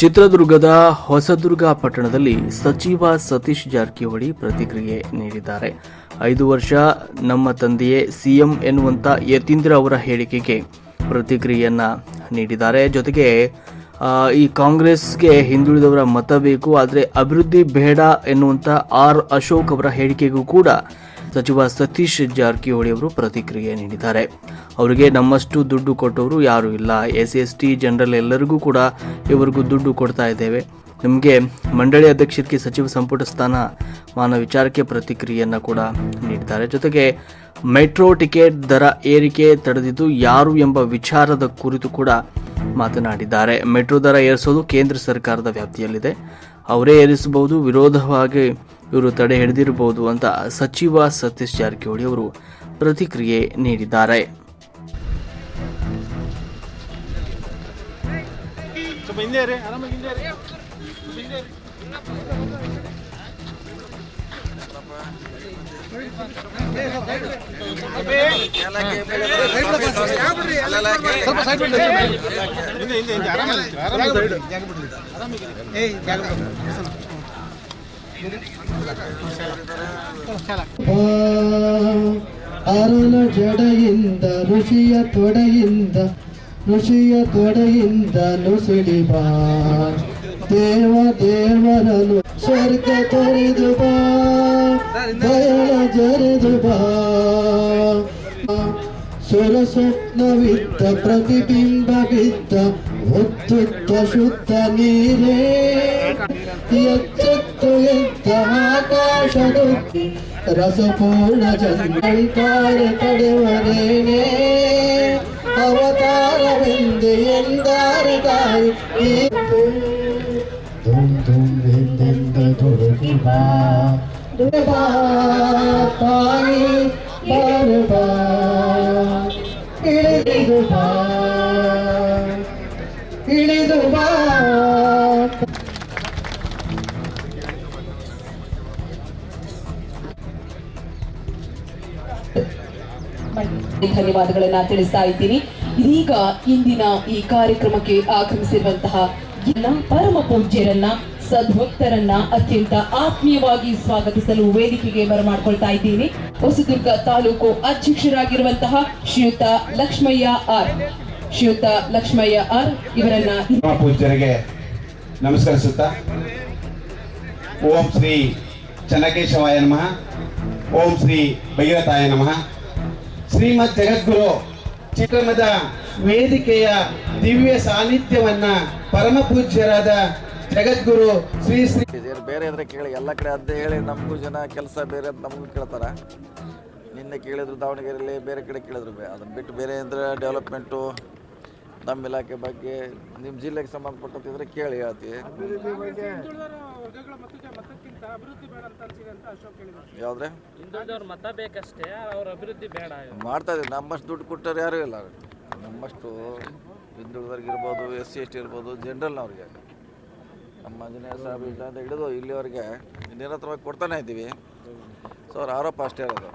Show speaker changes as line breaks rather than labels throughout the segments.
ಚಿತ್ರದುರ್ಗದ ಹೊಸದುರ್ಗ ಪಟ್ಟಣದಲ್ಲಿ ಸಚಿವ ಸತೀಶ್ ಜಾರಕಿಹೊಳಿ ಪ್ರತಿಕ್ರಿಯೆ ನೀಡಿದ್ದಾರೆ. ಐದು ವರ್ಷ ನಮ್ಮ ತಂದೆಯೇ ಸಿಎಂ ಎನ್ನುವಂತ ಯತೀಂದ್ರ ಅವರ ಹೇಳಿಕೆಗೆ ಪ್ರತಿಕ್ರಿಯೆಯನ್ನ ನೀಡಿದ್ದಾರೆ. ಜೊತೆಗೆ ಈ ಕಾಂಗ್ರೆಸ್ಗೆ ಹಿಂದುಳಿದವರ ಮತ ಬೇಕು, ಆದರೆ ಅಭಿವೃದ್ಧಿ ಬೇಡ ಎನ್ನುವಂಥ ಆರ್ ಅಶೋಕ್ ಅವರ ಹೇಳಿಕೆಗೂ ಕೂಡ ಸಚಿವ ಸತೀಶ್ ಜಾರಕಿಹೊಳಿ ಅವರು ಪ್ರತಿಕ್ರಿಯೆ ನೀಡಿದ್ದಾರೆ. ಅವರಿಗೆ ನಮ್ಮಷ್ಟು ದುಡ್ಡು ಕೊಟ್ಟವರು ಯಾರೂ ಇಲ್ಲ. ಎಸ್ ಎಸ್ ಟಿ ಜನರಲ್ ಎಲ್ಲರಿಗೂ ಕೂಡ ಇವರಿಗೂ ದುಡ್ಡು ಕೊಡ್ತಾ ಇದ್ದೇವೆ. ನಿಮಗೆ ಮಂಡಳಿ ಅಧ್ಯಕ್ಷರಿಗೆ ಸಚಿವ ಸಂಪುಟ ಸ್ಥಾನ ಮಾನ ವಿಚಾರಕ್ಕೆ ಪ್ರತಿಕ್ರಿಯೆಯನ್ನು ಕೂಡ ನೀಡಿದ್ದಾರೆ. ಜೊತೆಗೆ ಮೆಟ್ರೋ ಟಿಕೆಟ್ ದರ ಏರಿಕೆ ತಡೆದಿದ್ದು ಯಾರು ಎಂಬ ವಿಚಾರದ ಕುರಿತು ಕೂಡ ಮಾತನಾಡಿದ್ದಾರೆ. ಮೆಟ್ರೋ ದರ ಏರಿಸೋದು ಕೇಂದ್ರ ಸರ್ಕಾರದ ವ್ಯಾಪ್ತಿಯಲ್ಲಿದೆ. ಅವರೇ ಏರಿಸಬಹುದು, ವಿರೋಧವಾಗಿ ಇವರು ತಡೆ ಹಿಡಿದಿರಬಹುದು ಅಂತ ಸಚಿವ ಸತೀಶ್ ಜಾರಕಿಹೊಳಿ ಅವರು ಪ್ರತಿಕ್ರಿಯೆ ನೀಡಿದ್ದಾರೆ.
ಸ್ವಲ್ಪ
ಅರಳ ಜಡೆಯಿಂದ ಋಷಿಯ ತೊಡೆಯಿಂದ ಋಷಿಯ ತೊಡೆಯಿಂದ ನುಸುಳಿ ಬಾ. ದೇವ ದೇವರನು ಸ್ವರ್ಗ ತೊರೆದು ಬಾ. ಜರೆದು ಬಾ. ಸುರ ಸ್ವಪ್ನವಿದ್ದ, ಪ್ರತಿಬಿಂಬವಿದ್ದ ಉತ್ತುತ್ತ ಶುದ್ಧ ನೀರೇ. రసపూర్ణ చందంతార తడవదేనే అవతారమింది ఎందారు తాయి దుమ్ దుమ్ వెందెంద దొరకి బా దుర్బా తాయి బరుబా ఇడిగుబా
ಧನ್ಯವಾದಗಳನ್ನ ತಿಳಿಸ್ತಾ ಇದ್ದೀನಿ. ಇದೀಗ ಇಂದಿನ ಈ ಕಾರ್ಯಕ್ರಮಕ್ಕೆ ಆಗಮಿಸಿರುವಂತಹ ಪರಮ ಪೂಜ್ಯರನ್ನ, ಸದ್ಭಕ್ತರನ್ನ ಅತ್ಯಂತ ಆತ್ಮೀಯವಾಗಿ ಸ್ವಾಗತಿಸಲು ವೇದಿಕೆಗೆ ಬರಮಾಡ್ಕೊಳ್ತಾ ಇದ್ದೀನಿ. ಹೊಸದುರ್ಗ ತಾಲೂಕು ಅಧ್ಯಕ್ಷರಾಗಿರುವಂತಹ ಶ್ರೀಯುತ ಲಕ್ಷ್ಮಯ್ಯ ಆರ್. ಶ್ರೀಯುತ ಲಕ್ಷ್ಮಯ್ಯ ಆರ್ ಇವರನ್ನ
ಪೂಜ್ಯರಿಗೆ ನಮಸ್ಕರಿಸುತ್ತಾ. ಓಂ ಶ್ರೀ ಚನ್ನಕೇಶವಾಯ ನಮಃ. ಓಂ ಶ್ರೀ ಭಗೀರಥಾಯ ನಮಃ. ಶ್ರೀಮದ್ ಜಗದ್ಗುರು ಚಿತ್ರಮದ ವೇದಿಕೆಯ ದಿವ್ಯ ಸಾನ್ನಿಧ್ಯವನ್ನ ಪರಮ ಪೂಜ್ಯರಾದ ಜಗದ್ಗುರು ಶ್ರೀ ಶ್ರೀ
ಬೇರೆ ಇದ್ರೆ ಕೇಳಿ ಎಲ್ಲ ಕಡೆ ಅದೇ ಹೇಳಿ ನಮಗೂ ಜನ ಕೆಲಸ ಬೇರೆ ಅಂತ ನಮಗೂ ಕೇಳ್ತಾರ. ನಿನ್ನೆ ಕೇಳಿದ್ರು ದಾವಣಗೆರೆಯಲ್ಲಿ ಬೇರೆ ಕಡೆ ಕೇಳಿದ್ರು. ಅದನ್ನ ಅದನ್ನು ಬಿಟ್ಟು ಬೇರೆ ಅಂದ್ರೆ ಡೆವಲಪ್ಮೆಂಟು ನಮ್ಮ ಇಲಾಖೆ ಬಗ್ಗೆ ನಿಮ್ಮ ಜಿಲ್ಲೆಗೆ ಸಂಬಂಧಪಟ್ಟಂತಿದ್ರೆ ಕೇಳಿ ಹೇಳ್ತೀವಿ ಯಾವ್ದ್ರೆ?
ಹಿಂದುಳಿದವ್ರ ಮತ ಬೇಕಷ್ಟೇ ಅವ್ರ ಅಭಿವೃದ್ಧಿ ಬೇಡ
ಮಾಡ್ತಾ ಇದ್ದೀವಿ ನಮ್ಮಷ್ಟು ದುಡ್ಡು ಕೊಟ್ಟರು ಯಾರೂ ಇಲ್ಲ. ನಮ್ಮಷ್ಟು ಹಿಂದುಳಿದವ್ರಿಗೆ ಇರ್ಬೋದು ಎಸ್ ಸಿ ಎಸ್ ಟಿ ಇರ್ಬೋದು ಜನರಲ್ನವ್ರಿಗೆ ನಮ್ಮ ಆಂಜನೇಯ ಸಾಹೇಬ್ ಅಂತ ಹಿಡಿದು ಇಲ್ಲಿವರೆಗೆ ನಿರಂತರವಾಗಿ ಕೊಡ್ತಾನೆ ಇದ್ದೀವಿ. ಸೊ ಅವ್ರ ಆರೋಪ ಅಷ್ಟೇ ಇರೋದು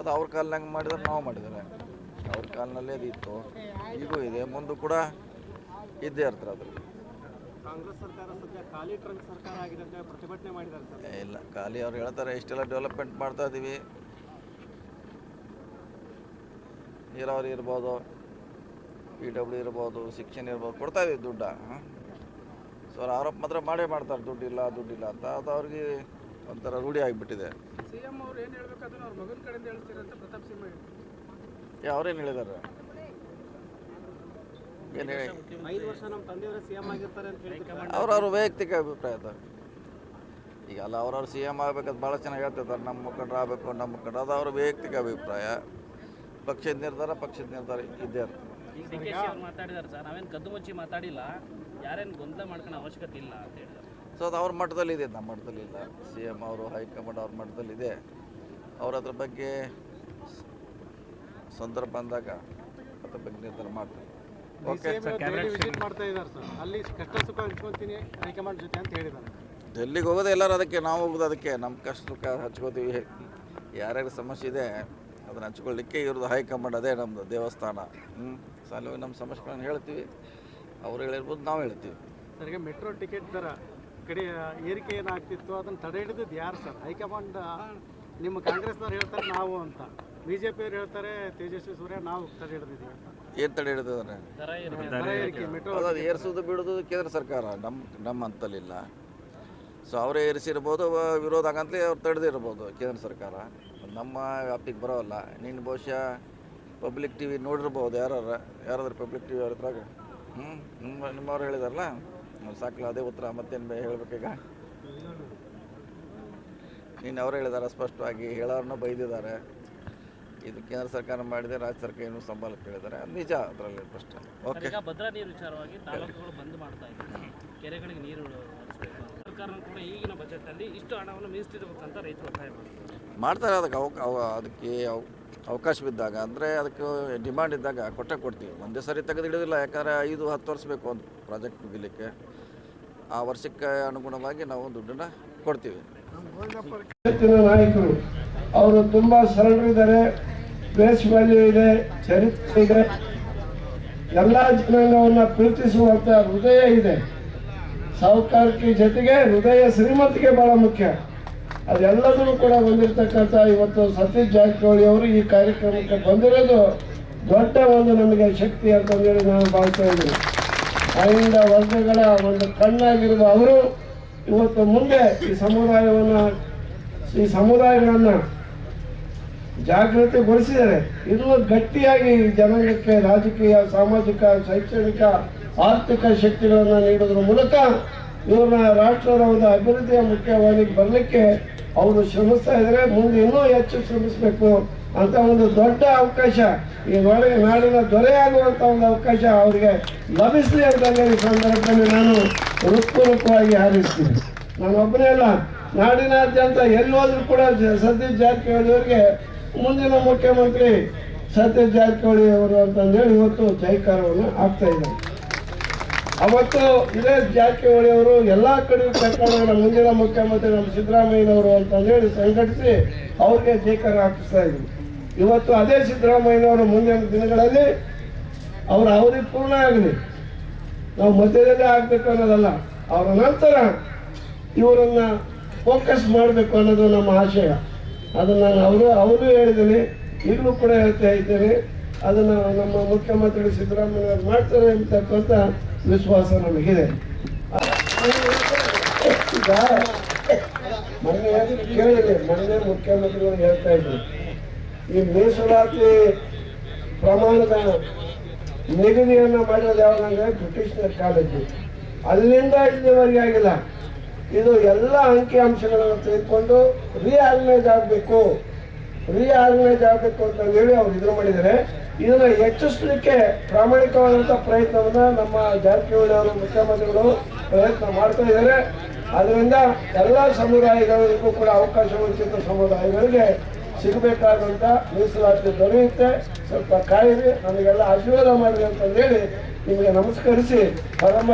ಅದು ಅವ್ರ ಕಾಲ್ನಾಗ ಮಾಡಿದ್ರೆ ನಾವು ಮಾಡಿದ್ದಾರೆ ಅವ್ರ ಕಾಲ್ನಲ್ಲೇ ಅದು ಇತ್ತು. ಈಗೂ ಇದೆ. ಮುಂದೆ ಕೂಡ ಇದ್ದೇ ಇರ್ತಾರೆ ಅದ್ರಲ್ಲಿ
ಕಾಂಗ್ರೆಸ್ ಸರ್ಕಾರ ಸದ್ಯ ಖಾಲಿ ಟ್ರಂಕ್ ಸರ್ಕಾರ ಆಗಿದೆ ಅಂತ ಪ್ರತಿಭಟನೆ ಮಾಡಿದ್ದಾರೆ ಸರ್.
ಏ, ಇಲ್ಲ ಖಾಲಿ ಅವ್ರು ಹೇಳ್ತಾರೆ ಇಷ್ಟೆಲ್ಲ ಡೆವಲಪ್ಮೆಂಟ್ ಮಾಡ್ತಾ ಇದ್ದೀವಿ ನೀರಾವರಿ ಇರ್ಬೋದು ಪಿ ಡಬ್ಲ್ಯೂ ಇರ್ಬೋದು ಶಿಕ್ಷಣ ಇರ್ಬೋದು ಕೊಡ್ತಾ ಇದೀವಿ ದುಡ್ಡ ಸೊ ಅವ್ರು ಆರೋಪ ಮಾತ್ರ ಮಾಡೇ ಮಾಡ್ತಾರೆ ದುಡ್ಡಿಲ್ಲ ದುಡ್ಡಿಲ್ಲ ಅಂತ. ಅದು ಅವ್ರಿಗೆ ಒಂಥರ ರೂಢಿ ಆಗಿಬಿಟ್ಟಿದೆ.
ಸಿಎಂ ಅವ್ರು ಏನು ಹೇಳ್ಬೇಕು ಅದನ್ನ ಅವ್ರ ಮಗನ ಕಡೆಯಿಂದ ಹೇಳ್ತೀರಂತ ಪ್ರತಾಪ್ ಸಿಂಹ ಹೇಳಿದ್ರು.
ಏ ಅವ್ರೇನು ಹೇಳಿದ್ದಾರೆ ಏನು ಹೇಳಿ
ಐದು ವರ್ಷ ನಮ್ಮ ತಂದೆಯವರೇ ಸಿಎಂ ಆಗಿರ್ತಾರೆ ಅಂತ ಹೇಳಿದ್ರು
ಅವ್ರವ್ರ ವೈಯಕ್ತಿಕ ಅಭಿಪ್ರಾಯ ಅದ. ಈಗ ಅಲ್ಲ ಅವ್ರವ್ರು ಸಿ ಎಂ ಆಗ್ಬೇಕಂತ ಭಾಳ ಚೆನ್ನಾಗಿ ಹೇಳ್ತಿರ್ತಾರೆ ನಮ್ಮ ಮುಖಂಡರು ಆಗಬೇಕು ನಮ್ಮ ಮುಖಂಡ ಅದು ಅವ್ರ ವೈಯಕ್ತಿಕ ಅಭಿಪ್ರಾಯ. ಪಕ್ಷದ ನಿರ್ಧಾರ ಪಕ್ಷದ ನಿರ್ಧಾರ ಇದೆ ಇರ್ತದೆ
ಈಗ ಡಿ ಕೆ ಮಾತಾಡಿದಾರೆ ಸರ್. ನಾವೇನು ಕದ್ದು ಮುಚ್ಚಿ ಮಾತಾಡಿಲ್ಲ. ಯಾರೇನು ಗೊಂದಲ ಮಾಡ್ಕೊಳ್ಳೋ ಅವಶ್ಯಕತೆ ಇಲ್ಲ ಅಂತ
ಸೊ ಅದು ಅವ್ರ ಮಟ್ಟದಲ್ಲಿ ಇದೆ. ನಮ್ಮ ಮಟ್ಟದಲ್ಲಿ ಇಲ್ಲ. ಸಿ ಎಂ ಅವರು ಹೈಕಮಾಂಡ್ ಅವ್ರ ಮಟ್ಟದಲ್ಲಿ ಇದೆ. ಅವ್ರ ಅದ್ರ ಬಗ್ಗೆ ಸಂದರ್ಭ ಬಂದಾಗ ಅದ್ರ ಬಗ್ಗೆ ನಿರ್ಧಾರ ಮಾಡ್ತಾರೆ.
ವಿಸಿಟ್ ಮಾಡ್ತಾ ಇದ್ದಾರೆ ಸರ್ ಅಲ್ಲಿ ಕಷ್ಟ ಸುಖ ಹಂಚ್ಕೊಂತೀನಿ ಹೈಕಮಾಂಡ್ ಜೊತೆ ಅಂತ ಹೇಳಿದ್ದಾರೆ.
ಡೆಲ್ಲಿಗೆ ಹೋಗೋದು ಎಲ್ಲರೂ ಅದಕ್ಕೆ ನಾವು ಹೋಗೋದು ಅದಕ್ಕೆ. ನಮ್ಮ ಕಷ್ಟ ಸುಖ ಹಚ್ಕೋತೀವಿ. ಯಾರ್ಯಾರ ಸಮಸ್ಯೆ ಇದೆ ಅದನ್ನ ಹಂಚ್ಕೊಳ್ಳಿಕ್ಕೆ ಇವ್ರದ್ದು ಹೈಕಮಾಂಡ್ ಅದೇ ನಮ್ಮದು ದೇವಸ್ಥಾನ. ಹ್ಞೂ ಸಾಲು ನಮ್ಮ ಸಮಸ್ಯೆಗಳನ್ನು ಹೇಳ್ತೀವಿ. ಅವ್ರು ಹೇಳಿರ್ಬೋದು ನಾವು ಹೇಳ್ತೀವಿ.
ಸರಿಗೆ ಮೆಟ್ರೋ ಟಿಕೆಟ್ ದರ ಕಡೆ ಏರಿಕೆ ಏನಾಗ್ತಿತ್ತು ಅದನ್ನು ತಡೆ ಹಿಡಿದಿದ್ದು ಯಾರು ಸರ್ ಹೈಕಮಾಂಡ್ ನಿಮ್ಮ ಕಾಂಗ್ರೆಸ್ನವ್ರು ಹೇಳ್ತಾರೆ ನಾವು ಅಂತ. ಬಿ ಜೆ ಪಿಯವ್ರು ಹೇಳ್ತಾರೆ ತೇಜಸ್ವಿ ಸೂರ್ಯ ನಾವು ತಡೆ ಹಿಡಿದಿದ್ದೀವಿ ಅಂತ.
ಏನು ತಡೆ ಹಿಡಿದಿದ್ದಾರೆ
ಏರ್ಸೋದು ಏರಿಕೆ
ದರ ಮೆಟ್ರೋ
ಅದು ಏರಿಸೋದು ಬಿಡೋದು ಕೇಂದ್ರ ಸರ್ಕಾರ ನಮ್ಮ ನಮ್ಮ ಅಂತಲಿಲ್ಲ ಸೊ ಅವರೇ ಏರಿಸಿರ್ಬೋದು ವಿರೋಧ ಆಗಂತಲೇ ಅವ್ರು ತಡೆದಿರ್ಬೋದು ಕೇಂದ್ರ ಸರ್ಕಾರ. ನಮ್ಮ ವ್ಯಾಪ್ತಿಗೆ ಬರೋಲ್ಲ. ನೀನು ಬಹುಶಃ ಪಬ್ಲಿಕ್ ಟಿ ವಿ ನೋಡಿರ್ಬೋದು ಯಾರು ಯಾರಾದ್ರೂ ಪಬ್ಲಿಕ್ ಟಿ ವಿ ಅವ್ರ ಹತ್ರಾಗ? ಹ್ಞೂ ನಿಮ್ಮ ನಿಮ್ಮವ್ರು ಹೇಳಿದಾರಲ್ಲ? ಸಾಕಲ್ಲ ಅದೇ ಉತ್ತರ ಮತ್ತೇನು ಹೇಳ್ಬೇಕೀಗ ನೀನು ಅವ್ರು ಹೇಳಿದಾರೆ ಸ್ಪಷ್ಟವಾಗಿ ಹೇಳೋರನ್ನ ಬೈದಿದ್ದಾರೆ. ಇದು ಕೇಂದ್ರ ಸರ್ಕಾರ ಮಾಡಿದೆ ರಾಜ್ಯ ಸರ್ಕಾರ ಏನು ಸಂಬಳ ಕೇಳಿದ್ದಾರೆ ಅದು ನಿಜ ಅದರಲ್ಲಿ ಪ್ರಶ್ನೆ. ಓಕೆ
ಈಗ ಭದ್ರಾ ನೀರು ವಿಚಾರವಾಗಿ ತಾಲೂಕುಗಳು ಬಂದ್ ಮಾಡ್ತಾ ಇದ್ದಾರೆ. ಕೆರೆಗಳಿಗೆ ನೀರು ಹರಿಸ್ಬೇಕು ಸರ್ಕಾರ ಕೂಡ ಈಗಿನ ಬಜೆಟ್ ಅಲ್ಲಿ ಇಷ್ಟು ಹಣವನ್ನು ಮೀಸಲಿಡಬೇಕಂತ ರೈತರು ಒತ್ತಾಯ ಮಾಡ್ತಾರೆ
ಮಾಡ್ತಾರೆ ಅದಕ್ಕೆ ಅವ ಅದಕ್ಕೆ ಅವ- ಅವಕಾಶ ಬಿದ್ದಾಗ ಅಂದರೆ ಅದಕ್ಕೆ ಡಿಮಾಂಡ್ ಇದ್ದಾಗ ಕೊಟ್ಟೆ ಕೊಡ್ತೀವಿ. ಒಂದೇ ಸರಿ ತೆಗೆದು ಹಿಡಿದಿಲ್ಲ ಯಾಕಂದರೆ ಐದು ಹತ್ತು ವರ್ಷ ಬೇಕು ಒಂದು ಪ್ರಾಜೆಕ್ಟ್ ಮುಗಿಲಿಕ್ಕೆ. ಆ ವರ್ಷಕ್ಕೆ ಅನುಗುಣವಾಗಿ ನಾವು ದುಡ್ಡನ್ನು ಕೊಡ್ತೀವಿ.
ನಾಯಕರು ಅವರು ತುಂಬಾ ಸರಳರಿದ್ದಾರೆ. ಬೇಸ್ ವ್ಯಾಲ್ಯೂ ಇದೆ ಚರಿತ್ರೆ ಇದೆ ಎಲ್ಲ ಜನಾಂಗವನ್ನ ಪ್ರೀತಿಸುವಂತ ಹೃದಯ ಇದೆ. ಸಾಹುಕಾರಿಕೆ ಜೊತೆಗೆ ಹೃದಯ ಶ್ರೀಮಂತಿಗೆ ಬಹಳ ಮುಖ್ಯ. ಅದೆಲ್ಲದನ್ನು ಕೂಡ ಬಂದಿರತಕ್ಕಂಥ ಇವತ್ತು ಸತೀಶ್ ಜಾರಕಿಹೊಳಿ ಅವರು ಈ ಕಾರ್ಯಕ್ರಮಕ್ಕೆ ಬಂದಿರೋದು ದೊಡ್ಡ ಒಂದು ನಮಗೆ ಶಕ್ತಿ ಅಂತಂದೇಳಿ ನಾನು ಭಾವಿಸ್ತಾ ಇದ್ದೀನಿ. ಅಹಿಂದ ವರ್ಗಗಳ ಒಂದು ಕಣ್ಣಾಗಿರುವ ಅವರು ಇವತ್ತು ಮುಂದೆ ಈ ಸಮುದಾಯವನ್ನ, ಈ ಸಮುದಾಯಗಳನ್ನ ಜಾಗೃತಿಗೊಳಿಸಿದ್ದಾರೆ ಇದು ಗಟ್ಟಿಯಾಗಿ ಜನಾಂಗಕ್ಕೆ ರಾಜಕೀಯ, ಸಾಮಾಜಿಕ, ಶೈಕ್ಷಣಿಕ, ಆರ್ಥಿಕ ಶಕ್ತಿಗಳನ್ನು ನೀಡೋದ್ರ ಮೂಲಕ ಇವ್ರನ್ನ ರಾಷ್ಟ್ರದ ಒಂದು ಅಭಿವೃದ್ಧಿಯ ಮುಖ್ಯವಾಹಿನಿಗೆ ಬರಲಿಕ್ಕೆ ಅವರು ಶ್ರಮಿಸ್ತಾ ಇದ್ದಾರೆ ಮುಂದೆ ಇನ್ನೂ ಹೆಚ್ಚು ಶ್ರಮಿಸಬೇಕು ಅಂತ ಒಂದು ದೊಡ್ಡ ಅವಕಾಶ. ಈ ನಾಡಿನ ನಾಡಿನ ದೊರೆಯಾಗುವಂತ ಒಂದು ಅವಕಾಶ ಅವರಿಗೆ ಲಭಿಸಲಿ ಅಂತ ಈ ಸಂದರ್ಭದಲ್ಲಿ ನಾನು ಹೃತ್ಪೂರ್ವಕವಾಗಿ ಹಾರೈಸ್ತೀನಿ. ನಾನು ಒಬ್ಬನೇ ಅಲ್ಲ, ನಾಡಿನಾದ್ಯಂತ ಎಲ್ಲಿ ಹೋದ್ರೂ ಕೂಡ ಜ- ಸತೀಶ್ ಜಾರಕಿಹೊಳಿ ಅವರಿಗೆ ಮುಂದಿನ ಮುಖ್ಯಮಂತ್ರಿ ಸತೀಶ್ ಜಾರಕಿಹೊಳಿ ಅವರು ಅಂತಂದೇಳಿ ಇವತ್ತು ಜೈಕಾರವನ್ನು ಆಗ್ತಾ ಇದ್ದಾರೆ. ಅವತ್ತು ಇದೇ ಜಾರಕಿಹೊಳಿ ಅವರು ಎಲ್ಲ ಕಡೆಯೂ ಕರ್ನಾಟಕದ ಮುಂದಿನ ಮುಖ್ಯಮಂತ್ರಿ ನಮ್ಮ ಸಿದ್ದರಾಮಯ್ಯನವರು ಅಂತಂದೇಳಿ ಸಂಘಟಿಸಿ ಅವ್ರಿಗೆ ಜೈಕಾರ ಹಾಕಿಸ್ತಾ ಇದ್ರು. ಇವತ್ತು ಅದೇ ಸಿದ್ದರಾಮಯ್ಯನವರು ಮುಂದಿನ ದಿನಗಳಲ್ಲಿ ಅವರ ಅವಧಿ ಪೂರ್ಣ ಆಗಲಿ ನಾವು ಮಧ್ಯದಲ್ಲೇ ಆಗ್ಬೇಕು ಅನ್ನೋದಲ್ಲ, ಅವರ ನಂತರ ಇವರನ್ನ ಫೋಕಸ್ ಮಾಡಬೇಕು ಅನ್ನೋದು ನಮ್ಮ ಆಶಯ. ಅದನ್ನು ನಾನು ಅವರು ಅವರು ಹೇಳಿದ್ದೀನಿ ಈಗಲೂ ಕೂಡ ಹೇಳ್ತಾ ಇದ್ದೇವೆ ಅದನ್ನು ನಮ್ಮ ಮುಖ್ಯಮಂತ್ರಿ ಸಿದ್ದರಾಮಯ್ಯ ಮಾಡ್ತಾರೆ ಅಂತಕ್ಕಂಥ ವಿಶ್ವಾಸ ನಮಗಿದೆ. ಕೇಳಿದೆ ಮೊನ್ನೆ ಮುಖ್ಯಮಂತ್ರಿಗಳು ಹೇಳ್ತಾ ಇದ್ರು. ಈ ಮೀಸಲಾತಿ ಪ್ರಮಾಣದ ನಿಗದಿಯನ್ನ ಮಾಡೋದು ಯಾವಾಗಂದ್ರೆ ಬ್ರಿಟಿಷ್ನರ್ ಕಾಲೇಜು ಅಲ್ಲಿಂದ ಇಲ್ಲಿವರೆಗೆ ಆಗಿಲ್ಲ. ಇದು ಎಲ್ಲ ಅಂಕಿ ಅಂಶಗಳನ್ನು ತೆಗೆದುಕೊಂಡು ರಿಆರ್ಗನೈಸ್ ಆಗಬೇಕು. ರಿಆರ್ಗನೈಸ್ ಆಗಬೇಕು ಅಂತ ಹೇಳಿ ಅವ್ರು ಇದು ಮಾಡಿದ್ದಾರೆ. ಇದನ್ನ ಹೆಚ್ಚಿಸಲಿಕ್ಕೆ ಪ್ರಾಮಾಣಿಕವಾದಂಥ ಪ್ರಯತ್ನವನ್ನ ನಮ್ಮ ಜಾರಕಿಹೊಳಿ ಅವರು ಮುಖ್ಯಮಂತ್ರಿಗಳು ಪ್ರಯತ್ನ ಮಾಡ್ತಾ ಇದ್ದಾರೆ. ಅದರಿಂದ ಎಲ್ಲ ಸಮುದಾಯಗಳಿಗೂ ಕೂಡ ಅವಕಾಶ ವಂಚಿತ ಸಮುದಾಯಗಳಿಗೆ ಸಿಗಬೇಕಾದಂಥ ಮೀಸಲಾತಿ ದೊರೆಯುತ್ತೆ. ಸ್ವಲ್ಪ ಕಾಯಿರಿ, ನಮಗೆಲ್ಲ ಆಶೀರ್ವಾದ ಮಾಡಿರಿ ಅಂತಂದೇಳಿ ನಿಮಗೆ ನಮಸ್ಕರಿಸಿ ಪರಮ